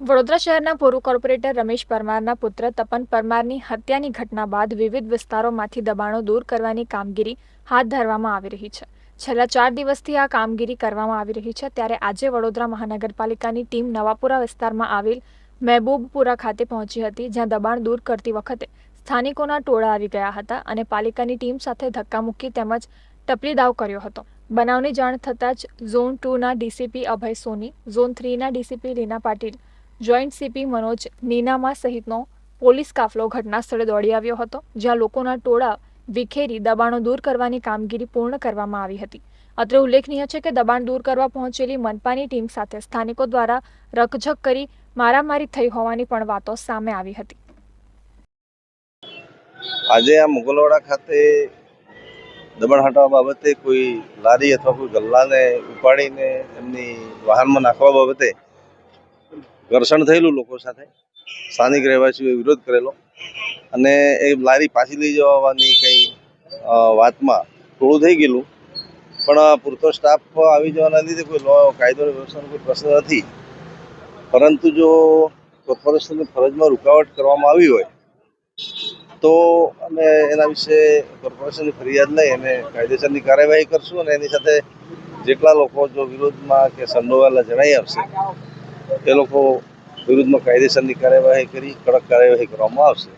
વડોદરા શહેરના પૂર્વ કોર્પોરેટર રમેશ પરમારના પુત્ર તપન પરમારની હત્યાની ઘટના બાદ વિવિધ વિસ્તારોમાંથી દબાણો દૂર કરવાની કામગીરી હાથ ધરવામાં આવી રહી છે. છેલ્લા ચાર દિવસથી આ કામગીરી કરવામાં આવી રહી છે. ત્યારે આજે વડોદરા મહાનગરપાલિકાની ટીમ નવાપુરા વિસ્તારમાં આવેલ મહેબૂબપુરા ખાતે પહોંચી હતી, જ્યાં દબાણ દૂર કરતી વખતે સ્થાનિકોના ટોળા આવી ગયા હતા અને પાલિકાની ટીમ સાથે ધક્કામુક્કી તેમજ ટપલી દાવ કર્યો હતો. બનાવની જાણ થતાં જ ઝોન ટુના DCP Abhay Soni, zone થ્રીના DCP Leena Patil joint CP Manoj Ninama સહિતનો પોલીસ કાફલો ઘટના દોડી આવ્યો હતો, જ્યાં લોકોના ટોળા વિખેરી દબાણો દૂર કરવાની કામગીરી પૂર્ણ કરવામાં આવી હતી. અત્રે ઉલ્લેખનીય છે કે દબાણ દૂર કરવા પહોંચેલી મનપાની ટીમ સાથે સ્થાનિકો દ્વારા રકઝક કરી મારામારી થઈ હોવાની પણ વાતો સામે આવી હતી. આજે આ મુગલવાડા ખાતે દબાણ હટાવવા બાબતે કોઈ લારી અથવા કોઈ ગલ્લાને ઉપાડીને એમની વાહનમાં નાખવા બાબતે ઘર્ષણ થયેલું લોકો સાથે. સ્થાનિક રહેવાસીઓએ વિરોધ કરેલો. અને એ લારી પાછી લઈ જવાની કંઈ વાતમાં થોડું થઈ ગયેલું. પણ પૂરતો સ્ટાફ આવી જવાના લીધે કોઈ કાયદો વ્યવસ્થાનો કોઈ પ્રશ્ન નથી. પરંતુ જો કોર્પોરેશનની ફરજમાં રૂકાવટ કરવામાં આવી હોય, તો અમે એના વિશે કોર્પોરેશનની ફરિયાદ લઈ અને કાયદેસરની કાર્યવાહી કરશું અને એની સાથે જેટલા લોકો જો વિરોધમાં કે સંડોવાયેલા જણાઈ આવશે એ લોકો વિરુદ્ધમાં કાયદેસરની કાર્યવાહી કરી કડક કાર્યવાહી કરવામાં આવશે.